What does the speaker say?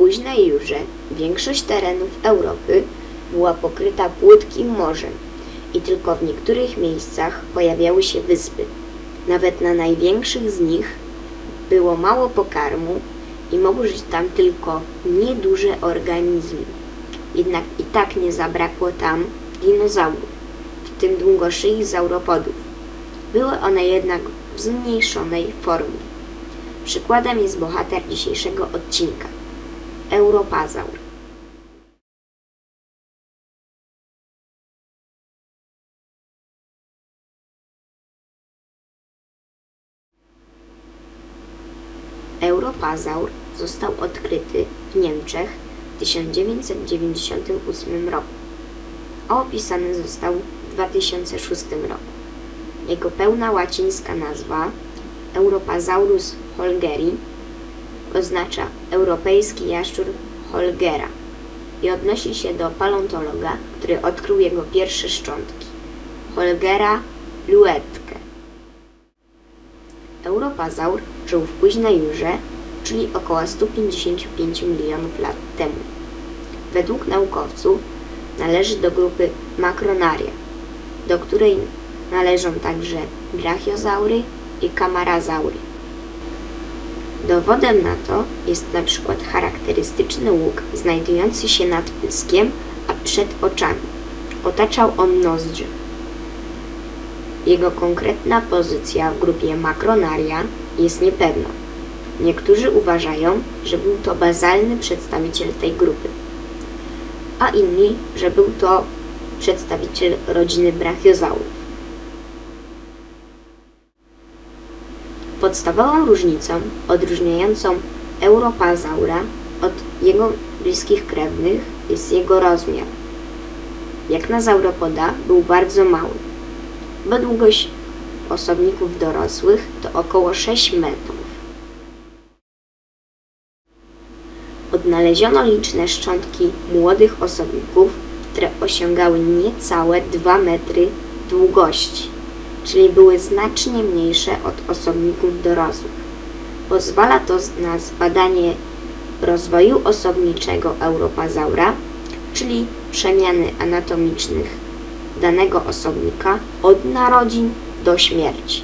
późnej Jurze większość terenów Europy była pokryta płytkim morzem i tylko w niektórych miejscach pojawiały się wyspy. Nawet na największych z nich było mało pokarmu i mogły żyć tam tylko nieduże organizmy. Jednak i tak nie zabrakło tam dinozaurów, w tym długoszyich zauropodów. Były one jednak w zmniejszonej formie. Przykładem jest bohater dzisiejszego odcinka Europazaur. Europazaur został odkryty w Niemczech w 1998 roku, a opisany został w 2006 roku. Jego pełna łacińska nazwa Europasaurus holgeri oznacza europejski jaszczur Holgera i odnosi się do paleontologa, który odkrył jego pierwsze szczątki Holgera luetke. Europazaur żył w późnej Jurze, czyli około 155 milionów lat temu. Według naukowców należy do grupy Macronaria, do której należą także brachiozaury i kamarazaury. Dowodem na to jest na przykład charakterystyczny łuk znajdujący się nad pyskiem, a przed oczami. Otaczał on nozdrze. Jego konkretna pozycja w grupie Macronaria jest niepewna. Niektórzy uważają, że był to bazalny przedstawiciel tej grupy, a inni, że był to przedstawiciel rodziny brachiozaurów. Podstawową różnicą odróżniającą Europazaura od jego bliskich krewnych jest jego rozmiar. Jak na sauropoda był bardzo mały, bo długość osobników dorosłych to około 6 metrów. Odnaleziono liczne szczątki młodych osobników, które osiągały niecałe 2 metry długości, czyli były znacznie mniejsze od osobników dorosłych. Pozwala to na zbadanie rozwoju osobniczego Europazaura, czyli przemiany anatomicznych danego osobnika od narodzin do śmierci.